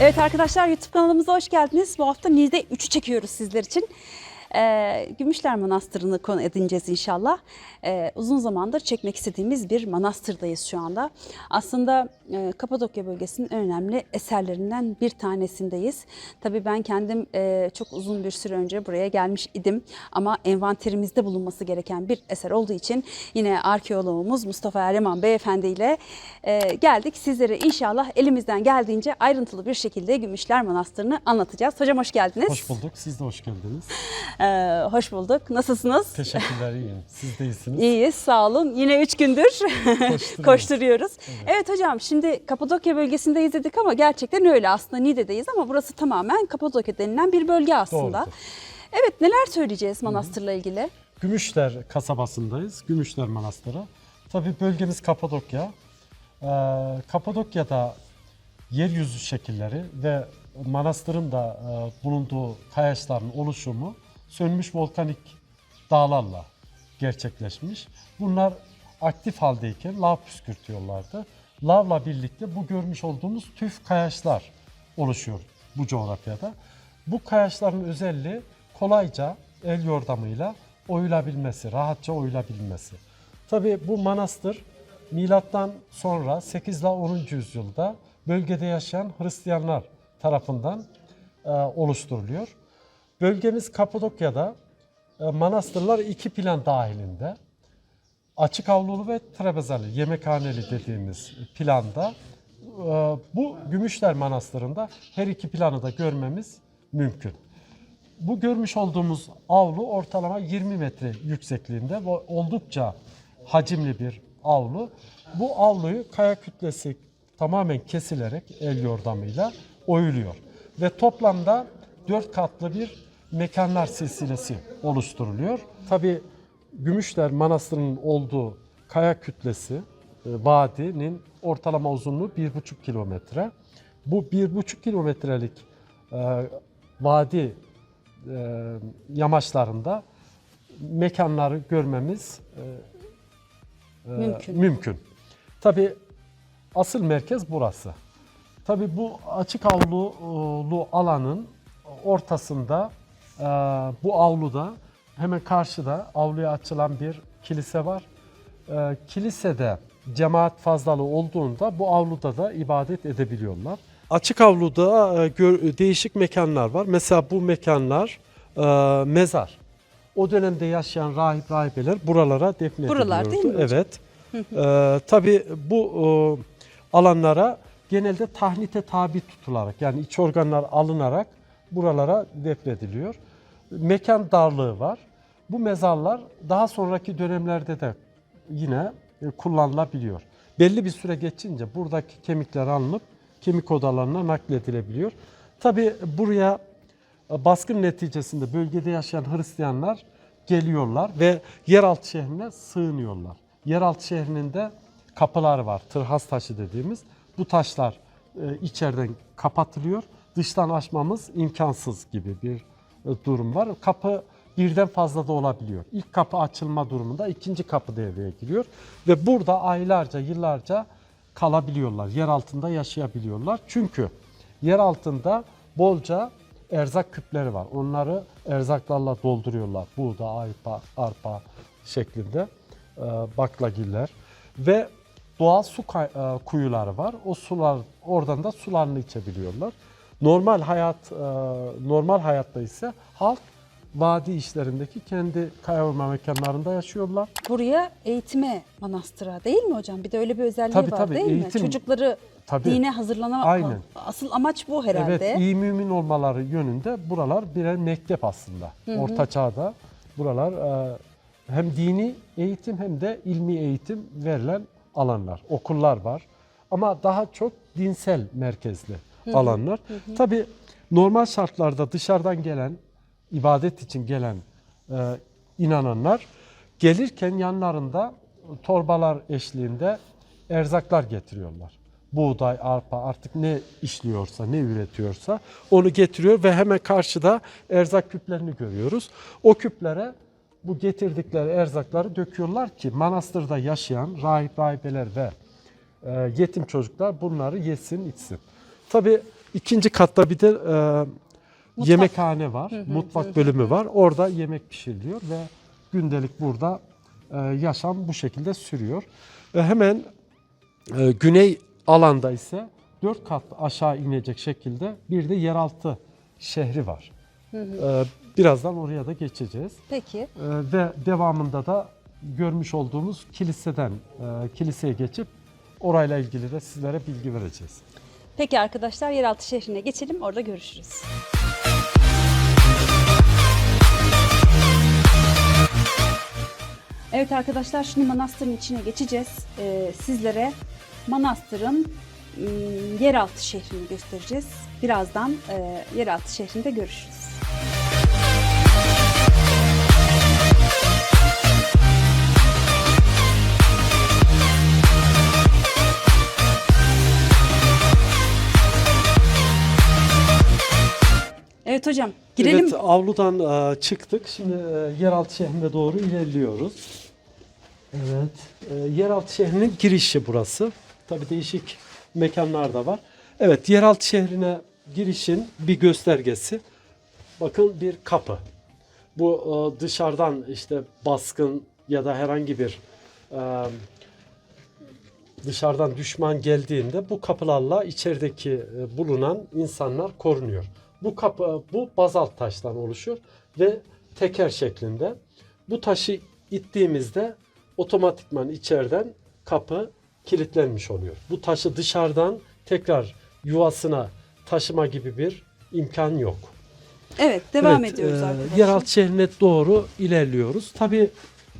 Evet arkadaşlar YouTube kanalımıza hoş geldiniz. Bu hafta Niğde 3'ü çekiyoruz sizler için. Ee, Gümüşler Manastırı'nı konu edineceğiz inşallah. Ee, uzun zamandır çekmek istediğimiz bir manastırdayız şu anda. Aslında e, Kapadokya bölgesinin önemli eserlerinden bir tanesindeyiz. Tabii ben kendim e, çok uzun bir süre önce buraya gelmiş idim. Ama envanterimizde bulunması gereken bir eser olduğu için yine arkeoloğumuz Mustafa Erleman Beyefendi ile e, geldik. Sizlere inşallah elimizden geldiğince ayrıntılı bir şekilde Gümüşler Manastırı'nı anlatacağız. Hocam hoş geldiniz. Hoş bulduk. Siz de hoş geldiniz. Ee, hoş bulduk. Nasılsınız? Teşekkürler iyiyim. Siz de iyisiniz. İyiyiz, sağ olun. Yine üç gündür Koşturuyoruz. koşturuyoruz. Evet. hocam, şimdi Kapadokya bölgesindeyiz dedik ama gerçekten öyle aslında Niğde'deyiz ama burası tamamen Kapadokya denilen bir bölge aslında. Doğrudur. Evet, neler söyleyeceğiz Manastır'la ilgili? Gümüşler kasabasındayız. Gümüşler Manastırı. Tabii bölgemiz Kapadokya. Ee, Kapadokya'da yeryüzü şekilleri ve manastırın da e, bulunduğu kayaçların oluşumu sönmüş volkanik dağlarla gerçekleşmiş. Bunlar aktif haldeyken lav püskürtüyorlardı. Lavla birlikte bu görmüş olduğumuz tüf kayaçlar oluşuyor bu coğrafyada. Bu kayaçların özelliği kolayca el yordamıyla oyulabilmesi, rahatça oyulabilmesi. Tabii bu manastır milattan sonra 8 ile 10. yüzyılda bölgede yaşayan Hristiyanlar tarafından e, oluşturuluyor. Bölgemiz Kapadokya'da e, manastırlar iki plan dahilinde. Açık avlulu ve trabezali, yemekhaneli dediğimiz planda e, bu Gümüşler Manastırı'nda her iki planı da görmemiz mümkün. Bu görmüş olduğumuz avlu ortalama 20 metre yüksekliğinde ve oldukça hacimli bir avlu. Bu avluyu kaya kütlesi tamamen kesilerek el yordamıyla oyuluyor. Ve toplamda 4 katlı bir mekanlar silsilesi oluşturuluyor. Tabi Gümüşler Manastırı'nın olduğu kaya kütlesi, e, vadinin ortalama uzunluğu 1,5 kilometre. Bu 1,5 kilometrelik e, vadi e, yamaçlarında mekanları görmemiz e, Mümkün. mümkün. Tabii asıl merkez burası. Tabii bu açık avlulu alanın ortasında e, bu avluda hemen karşıda avluya açılan bir kilise var. E, kilisede cemaat fazlalığı olduğunda bu avluda da ibadet edebiliyorlar. Açık avluda e, değişik mekanlar var. Mesela bu mekanlar e, mezar. O dönemde yaşayan rahip rahibeler buralara defnediliyordu. Buralar değil mi? Evet. Ee, tabii bu e, alanlara genelde tahnite tabi tutularak yani iç organlar alınarak buralara defnediliyor. Mekan darlığı var. Bu mezarlar daha sonraki dönemlerde de yine e, kullanılabiliyor. Belli bir süre geçince buradaki kemikler alınıp kemik odalarına nakledilebiliyor. Tabii buraya e, baskın neticesinde bölgede yaşayan Hristiyanlar geliyorlar ve yeraltı şehrine sığınıyorlar. Yeraltı şehrinin de kapıları var, tırhas taşı dediğimiz. Bu taşlar e, içeriden kapatılıyor. Dıştan açmamız imkansız gibi bir durum var. Kapı birden fazla da olabiliyor. İlk kapı açılma durumunda ikinci kapı devreye giriyor ve burada aylarca, yıllarca kalabiliyorlar. Yer altında yaşayabiliyorlar. Çünkü yer altında bolca erzak küpleri var. Onları erzaklarla dolduruyorlar. Buğda, arpa, arpa şeklinde e, baklagiller ve doğal su e, kuyuları var. O sular oradan da sularını içebiliyorlar. Normal hayat e, normal hayatta ise halk vadi işlerindeki kendi kaya orman mekanlarında yaşıyorlar. Buraya eğitime manastıra değil mi hocam? Bir de öyle bir özelliği Tabii, var tabii, değil mi? eğitim- Çocukları Tabii. dine hazırlana Aynen. asıl amaç bu herhalde. Evet, iyi mümin olmaları yönünde buralar birer mektep aslında. Orta çağda buralar e, hem dini eğitim hem de ilmi eğitim verilen alanlar, okullar var. Ama daha çok dinsel merkezli alanlar. Tabii normal şartlarda dışarıdan gelen, ibadet için gelen e, inananlar gelirken yanlarında torbalar eşliğinde erzaklar getiriyorlar. Buğday, arpa artık ne işliyorsa, ne üretiyorsa onu getiriyor ve hemen karşıda erzak küplerini görüyoruz. O küplere bu getirdikleri erzakları döküyorlar ki manastırda yaşayan rahip rahibeler ve e, yetim çocuklar bunları yesin, içsin. Tabi İkinci katta bir de e, yemekhane var, hı, mutfak bölümü var. Orada yemek pişiriliyor ve gündelik burada e, yaşam bu şekilde sürüyor. Ve hemen e, güney alanda ise dört kat aşağı inecek şekilde bir de yeraltı şehri var. E, birazdan oraya da geçeceğiz. Peki. E, ve devamında da görmüş olduğumuz kiliseden e, kiliseye geçip orayla ilgili de sizlere bilgi vereceğiz. Peki arkadaşlar yeraltı şehrine geçelim orada görüşürüz. Evet arkadaşlar şimdi manastırın içine geçeceğiz. Ee, sizlere manastırın yeraltı şehrini göstereceğiz. Birazdan e, yeraltı şehrinde görüşürüz. Evet hocam girelim. Evet, avludan e, çıktık. Şimdi e, yeraltı şehrine doğru ilerliyoruz. Evet, e, yeraltı şehrinin girişi burası. Tabii değişik mekanlar da var. Evet, yeraltı şehrine girişin bir göstergesi. Bakın bir kapı. Bu e, dışarıdan işte baskın ya da herhangi bir e, dışarıdan düşman geldiğinde bu kapılarla içerideki bulunan insanlar korunuyor. Bu kapı bu bazalt taştan oluşuyor ve teker şeklinde. Bu taşı ittiğimizde otomatikman içeriden kapı kilitlenmiş oluyor. Bu taşı dışarıdan tekrar yuvasına taşıma gibi bir imkan yok. Evet devam Evet, ediyoruz e, arkadaşlar. Yeraltı şehrine doğru ilerliyoruz. Tabii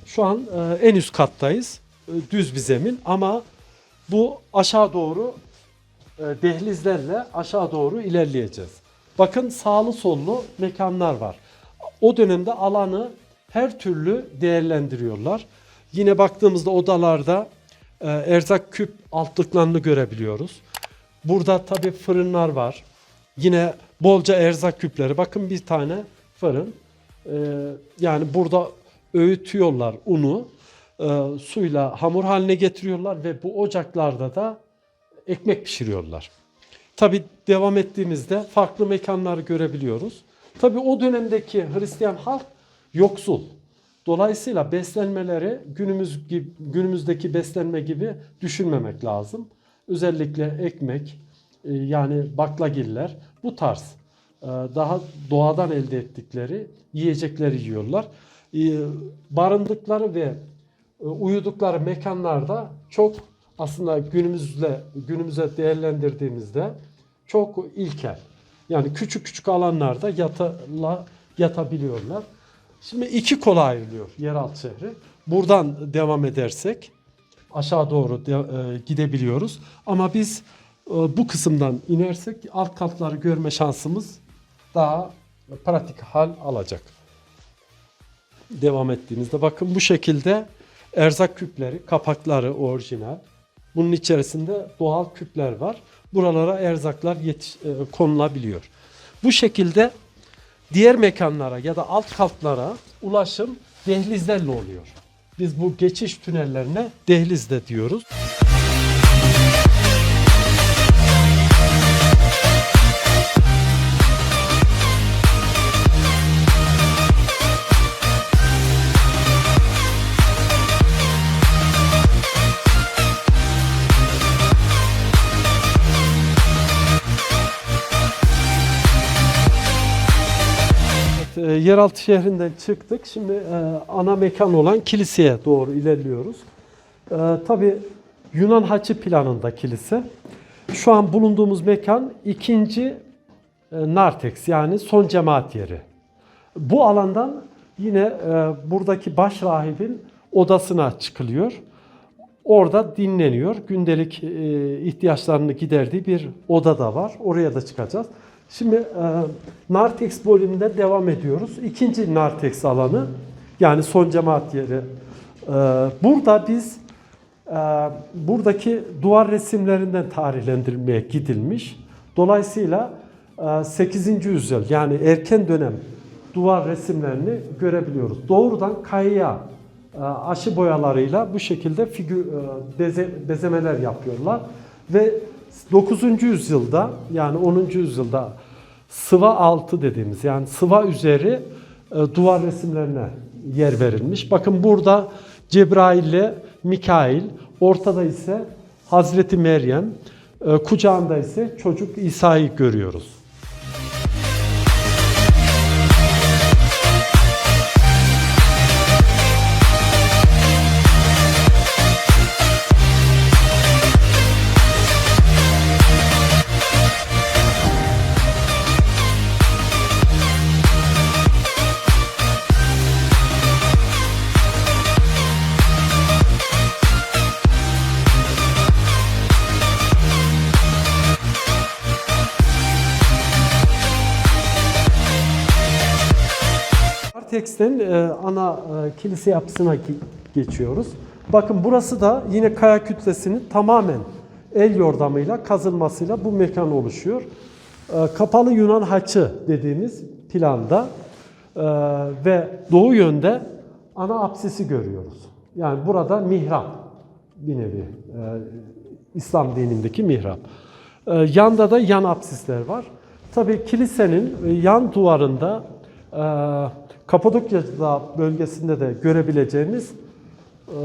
şu an e, en üst kattayız. E, düz bir zemin ama bu aşağı doğru e, dehlizlerle aşağı doğru ilerleyeceğiz. Bakın sağlı sollu mekanlar var. O dönemde alanı her türlü değerlendiriyorlar. Yine baktığımızda odalarda e, erzak küp altlıklarını görebiliyoruz. Burada tabii fırınlar var. Yine bolca erzak küpleri. Bakın bir tane fırın. Ee, yani burada öğütüyorlar unu. e, suyla hamur haline getiriyorlar ve bu ocaklarda da ekmek pişiriyorlar. Tabi devam ettiğimizde farklı mekanları görebiliyoruz. Tabi o dönemdeki Hristiyan halk yoksul. Dolayısıyla beslenmeleri günümüz gibi, günümüzdeki beslenme gibi düşünmemek lazım. Özellikle ekmek, e, yani baklagiller bu tarz e, daha doğadan elde ettikleri yiyecekleri yiyorlar. E, Barındıkları ve uyudukları mekanlarda çok aslında günümüzle günümüze değerlendirdiğimizde çok ilkel. Yani küçük küçük alanlarda yatala, yatabiliyorlar. Şimdi iki kola ayrılıyor yeraltı şehri. Buradan devam edersek aşağı doğru de- e, gidebiliyoruz. Ama biz e, bu kısımdan inersek alt katları görme şansımız daha pratik hal alacak. Devam ettiğimizde bakın bu şekilde erzak küpleri, kapakları orijinal. Bunun içerisinde doğal küpler var. Buralara erzaklar yetiş, e, konulabiliyor. Bu şekilde diğer mekanlara ya da alt katlara ulaşım dehlizlerle oluyor. Biz bu geçiş tünellerine dehliz de diyoruz. Yeraltı şehrinden çıktık. Şimdi e, ana mekan olan kiliseye doğru ilerliyoruz. E, Tabii Yunan Haçı planında kilise. Şu an bulunduğumuz mekan ikinci e, Nartex yani son cemaat yeri. Bu alandan yine e, buradaki baş rahibin odasına çıkılıyor. Orada dinleniyor. Gündelik e, ihtiyaçlarını giderdiği bir oda da var. Oraya da çıkacağız. Şimdi e, Nartex bölümünde devam ediyoruz. İkinci Nartex alanı yani son cemaat yeri. E, burada biz e, buradaki duvar resimlerinden tarihlendirilmeye gidilmiş. Dolayısıyla e, 8. yüzyıl yani erken dönem duvar resimlerini görebiliyoruz. Doğrudan kayaya e, aşı boyalarıyla bu şekilde figür e, beze, bezemeler yapıyorlar ve 9. yüzyılda yani 10. yüzyılda sıva altı dediğimiz yani sıva üzeri e, duvar resimlerine yer verilmiş. Bakın burada Cebrail ile Mikail, ortada ise Hazreti Meryem, e, kucağında ise çocuk İsa'yı görüyoruz. Artex'ten e, ana e, kilise yapısına ge- geçiyoruz. Bakın burası da yine kaya kütlesinin tamamen el yordamıyla kazılmasıyla bu mekan oluşuyor. E, Kapalı Yunan haçı dediğimiz planda e, ve doğu yönde ana apsisi görüyoruz. Yani burada mihrap bir nevi e, İslam dinindeki mihrap. E, Yanda da yan apsisler var. Tabii kilisenin yan duvarında e, Kapadokya bölgesinde de görebileceğimiz e,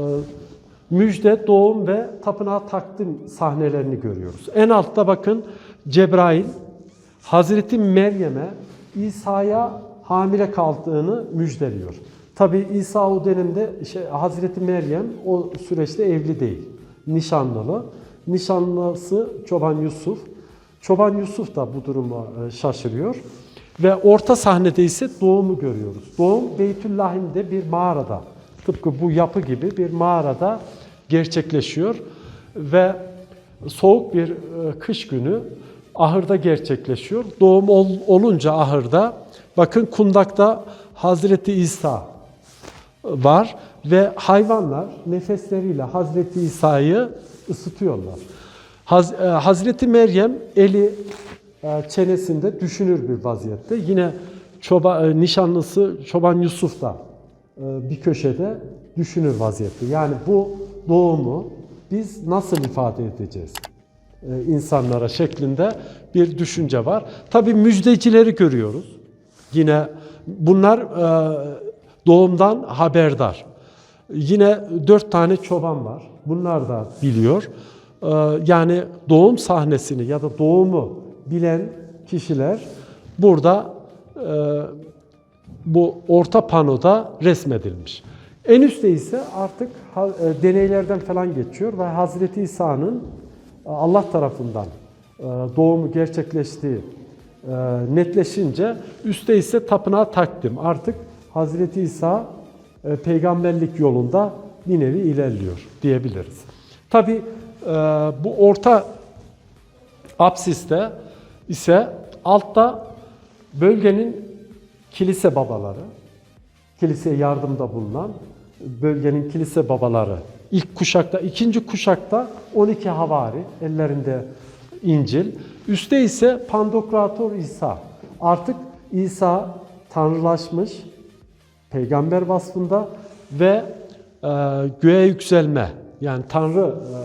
müjde, doğum ve tapınağa takdim sahnelerini görüyoruz. En altta bakın Cebrail Hazreti Meryem'e İsa'ya hamile kaldığını müjdeliyor. Tabi İsa o dönemde şey, Hazreti Meryem o süreçte evli değil. Nişanlılı. Nişanlısı Çoban Yusuf. Çoban Yusuf da bu duruma e, şaşırıyor. Ve orta sahnede ise doğumu görüyoruz. Doğum Beytüllahim'de bir mağarada, tıpkı bu yapı gibi bir mağarada gerçekleşiyor. Ve soğuk bir e, kış günü ahırda gerçekleşiyor. Doğum ol- olunca ahırda, bakın kundakta Hazreti İsa var ve hayvanlar nefesleriyle Hazreti İsa'yı ısıtıyorlar. Haz, e, Hazreti Meryem eli e, çenesinde düşünür bir vaziyette. Yine çoba, e, nişanlısı Çoban Yusuf da e, bir köşede düşünür vaziyette. Yani bu doğumu biz nasıl ifade edeceğiz? e, insanlara şeklinde bir düşünce var. Tabii müjdecileri görüyoruz. Yine bunlar e, doğumdan haberdar. Yine dört tane çoban var. Bunlar da biliyor. E, Yani doğum sahnesini ya da doğumu bilen kişiler burada e, bu orta panoda resmedilmiş. En üstte ise artık e, deneylerden falan geçiyor ve Hazreti İsa'nın e, Allah tarafından e, doğumu gerçekleştiği netleşince üstte ise tapınağa takdim. Artık Hazreti İsa peygamberlik yolunda bir nevi ilerliyor diyebiliriz. Tabi bu orta apsiste ise altta bölgenin kilise babaları, kiliseye yardımda bulunan bölgenin kilise babaları ilk kuşakta, ikinci kuşakta 12 havari, ellerinde İncil. Üste ise Pandokrator İsa. Artık İsa tanrılaşmış, peygamber vasfında ve e, göğe yükselme yani Tanrı e,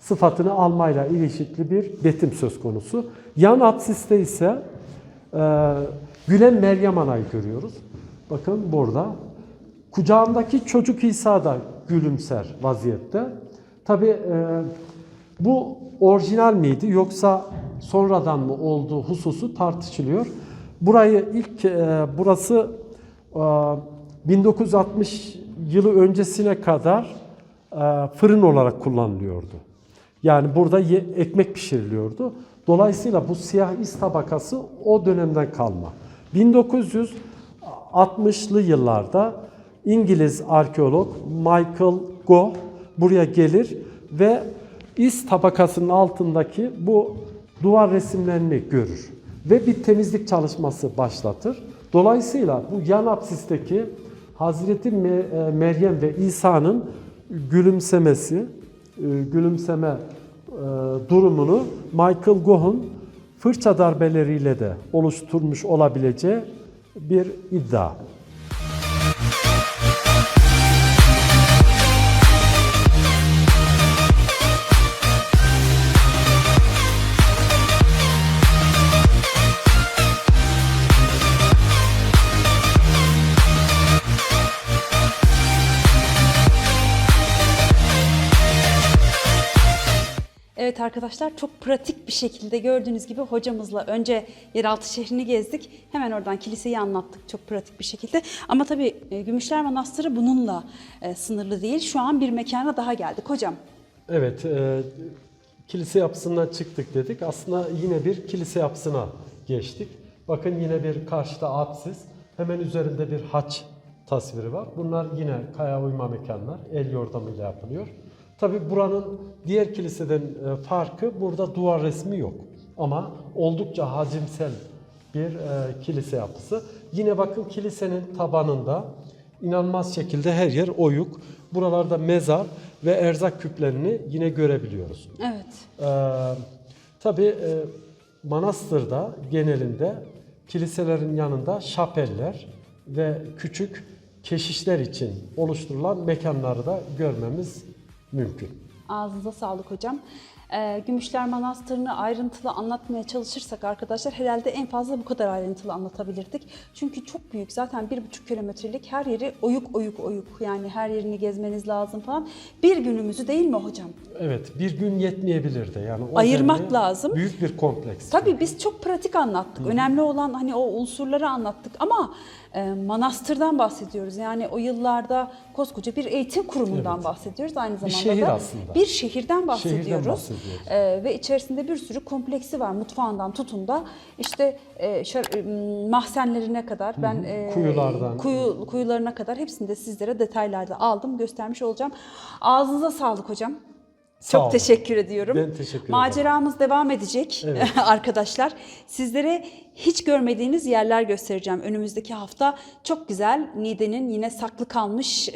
sıfatını almayla ilişkili bir betim söz konusu. Yan apsiste ise e, gülen Meryem Ana'yı görüyoruz. Bakın burada. Kucağındaki çocuk İsa da gülümser vaziyette. Tabi bu orijinal miydi yoksa sonradan mı olduğu hususu tartışılıyor. Burayı ilk e, burası e, 1960 yılı öncesine kadar e, fırın olarak kullanılıyordu. Yani burada ye- ekmek pişiriliyordu. Dolayısıyla bu siyah is tabakası o dönemden kalma. 1960'lı yıllarda İngiliz arkeolog Michael Goh buraya gelir ve is tabakasının altındaki bu duvar resimlerini görür ve bir temizlik çalışması başlatır. Dolayısıyla bu yan apsisteki Hazreti e, Meryem ve İsa'nın gülümsemesi, e, gülümseme durumunu Michael Goh'un fırça darbeleriyle de oluşturmuş olabileceği bir iddia. Evet arkadaşlar çok pratik bir şekilde gördüğünüz gibi hocamızla önce yeraltı şehrini gezdik. Hemen oradan kiliseyi anlattık çok pratik bir şekilde. Ama tabii e, Gümüşler Manastırı bununla e, sınırlı değil. Şu an bir mekana daha geldik hocam. Evet, e, kilise yapısından çıktık dedik. Aslında yine bir kilise yapısına geçtik. Bakın yine bir karşıda apsis, hemen üzerinde bir haç tasviri var. Bunlar yine kaya uyma mekanlar, el yordamıyla yapılıyor. Tabi buranın diğer kiliseden e, farkı burada duvar resmi yok. Ama oldukça hacimsel bir e, kilise yapısı. Yine bakın kilisenin tabanında inanılmaz şekilde her yer oyuk. Buralarda mezar ve erzak küplerini yine görebiliyoruz. Evet. Ee, tabii e, manastırda genelinde kiliselerin yanında şapeller ve küçük keşişler için oluşturulan mekanları da görmemiz mümkün. Ağzınıza sağlık hocam. Ee, Gümüşler Manastırı'nı ayrıntılı anlatmaya çalışırsak arkadaşlar herhalde en fazla bu kadar ayrıntılı anlatabilirdik. Çünkü çok büyük zaten bir buçuk kilometrelik her yeri oyuk oyuk oyuk yani her yerini gezmeniz lazım falan. Bir günümüzü değil mi hocam? Evet, bir gün yetmeyebilir de yani. o Ayırmak lazım. Büyük bir kompleks. Tabii biz çok pratik anlattık. Önemli olan hani o unsurları anlattık ama manastırdan bahsediyoruz. Yani o yıllarda koskoca bir eğitim kurumundan Evet. bahsediyoruz. Aynı zamanda şehir da aslında. bir şehirden bahsediyoruz. bahsediyoruz. E, ve içerisinde bir sürü kompleksi var. Mutfağından tutun da işte e, şar- e, mahzenlerine kadar ben e, Kuyulardan. kuyu, kuyularına kadar hepsini de sizlere detaylarda aldım, göstermiş olacağım. Ağzınıza sağlık hocam. Sağ Çok olun. teşekkür ediyorum. Ben teşekkür ederim. Maceramız devam edecek Evet. arkadaşlar. Sizlere hiç görmediğiniz yerler göstereceğim. Önümüzdeki hafta çok güzel Niğde'nin yine saklı kalmış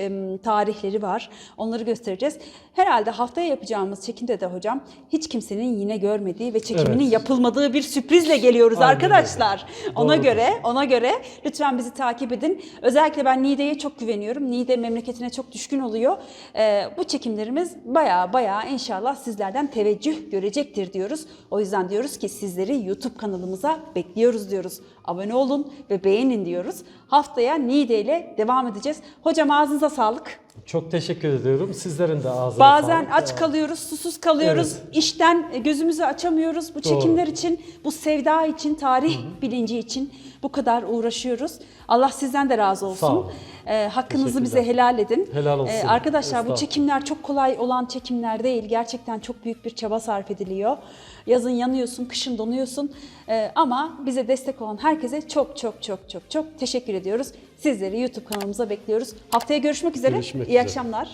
tarihleri var. Onları göstereceğiz. Herhalde haftaya yapacağımız çekimde de hocam hiç kimsenin yine görmediği ve çekiminin Evet. yapılmadığı bir sürprizle geliyoruz Aynen arkadaşlar. Ona Doğrudur. göre, ona göre lütfen bizi takip edin. Özellikle ben Niğde'ye çok güveniyorum. Niğde memleketine çok düşkün oluyor. Bu çekimlerimiz baya baya inşallah sizlerden teveccüh görecektir diyoruz. O yüzden diyoruz ki sizleri YouTube kanalımıza bekliyoruz diyoruz. Abone olun ve beğenin diyoruz. Haftaya Niğde ile devam edeceğiz. Hocam ağzınıza sağlık. Çok teşekkür ediyorum. Sizlerin de ağzına Bazen sağlık. aç kalıyoruz, susuz kalıyoruz. İşten e, gözümüzü açamıyoruz. Bu çekimler için, bu sevda için, tarih bilinci için bu kadar uğraşıyoruz. Allah sizden de razı olsun. Sağ olun. Ee, hakkınızı bize helal edin. Helal olsun. Ee, arkadaşlar bu çekimler çok kolay olan çekimler değil. Gerçekten çok büyük bir çaba sarf ediliyor. Yazın yanıyorsun, kışın donuyorsun. Ee, ama bize destek olan herkese çok çok çok çok çok teşekkür ediyoruz. Sizleri YouTube kanalımıza bekliyoruz. Haftaya görüşmek üzere. Görüşmek İyi üzere. akşamlar.